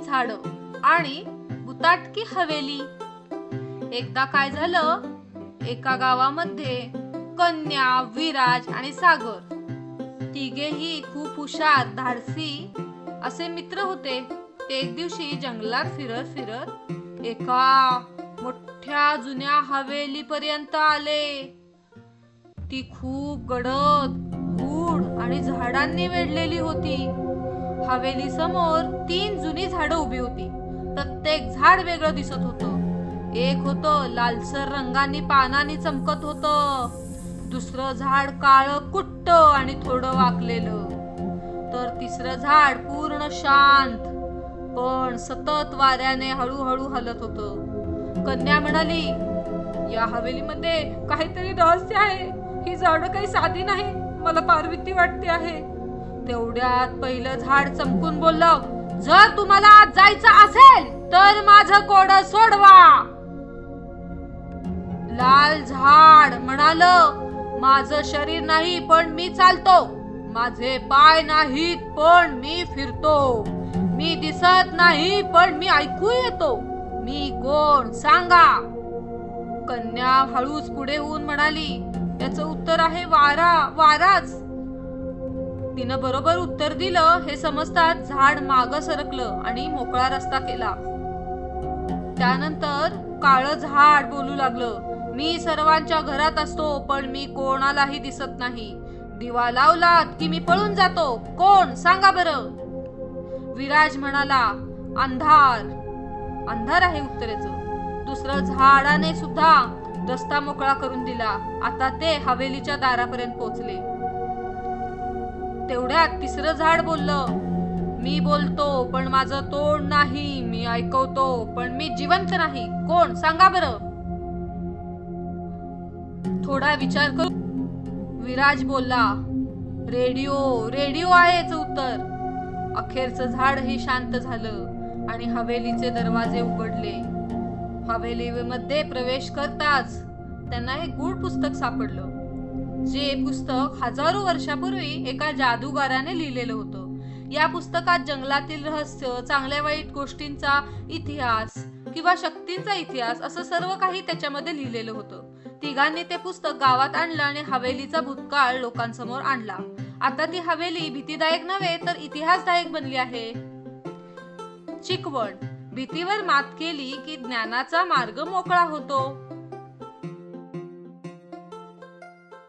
झाड आणि बुताटकी हवेली. एकदा काय झालं? एका गावामध्ये कन्या विराज आणि सागर तिघेही खूप हुशार धाडसी असे मित्र होते. ते एक दिवशी जंगलात फिरत फिरत एका मोठ्या जुन्या हवेली पर्यंत आले. ती खूप गडद गूढ आणि झाडांनी वेढलेली होती. हवेली समोर तीन जुनी झाडं उभी होती. प्रत्येक झाड वेगळं दिसत होतं. एक होतं लालसर रंगाने पानांनी चमकत होतं. दुसरं झाड काळ कुट्ट आणि थोडं वाकलेलं. तर तिसरं झाड पूर्ण शांत पण सतत वाऱ्याने हळूहळू हलत होतं. कन्या म्हणाली या हवेलीमध्ये काहीतरी रहस्य आहे. ही झाडं काही साधी नाही. मला फार वाटते आहे. तेवढ्यात पहिलं झाड चमकून बोललं जर तुम्हाला आज जायचं असेल तर माझं कोड सोडवा. लाल झाड म्हणाल माझं शरीर नाही पण मी चालतो. माझे पाय नाहीत पण मी फिरतो. मी दिसत नाही पण मी ऐकू येतो. मी कोण? सांगा. कन्या हळूच पुढे होऊन म्हणाली त्याचं उत्तर आहे वारा वाराच तिनं बरोबर उत्तर दिलं हे समजतात झाड माग सरकलं आणि मोकळा रस्ता केला. त्यानंतर काळ झाड बोलू लागलं. मी सर्वांच्या घरात असतो पण मी कोणालाही दिसत नाही. दिवा लावलात की मी पळून जातो. कोण? सांगा बरं. विराज म्हणाला अंधार. अंधार आहे उत्तरेचं. दुसरं झाडाने सुद्धा रस्ता मोकळा करून दिला. आता ते हवेलीच्या दारापर्यंत पोहोचले तेवढ्यात तिसरं झाड बोललं. मी बोलतो पण माझं तोंड नाही. मी ऐकवतो पण मी जिवंत नाही. कोण? सांगा बरं. थोडा विचार करू. विराज बोलला रेडिओ रेडिओ आहे याचं उत्तर. अखेरचं झाडही शांत झालं आणि हवेलीचे दरवाजे उघडले. हवेलीमध्ये प्रवेश करताच त्यांना एक गूढ पुस्तक सापडलं. जे पुस्तक हजारो वर्षापूर्वी एका जादूगाराने लिहिलेलं होतं. या पुस्तकात जंगलातील रहस्य चांगल्या वाईट गोष्टींचा इतिहास किंवा शक्तींचा इतिहास असं सर्व काही त्याच्यामध्ये लिहिलेलं होतं. तिघांनी ते पुस्तक गावात आणलं आणि हवेलीचा भूतकाळ लोकांसमोर आणला. आता ती हवेली भीतीदायक नव्हे तर इतिहासदायक बनली आहे. चिकवण. भीतीवर मात केली की ज्ञानाचा मार्ग मोकळा होतो.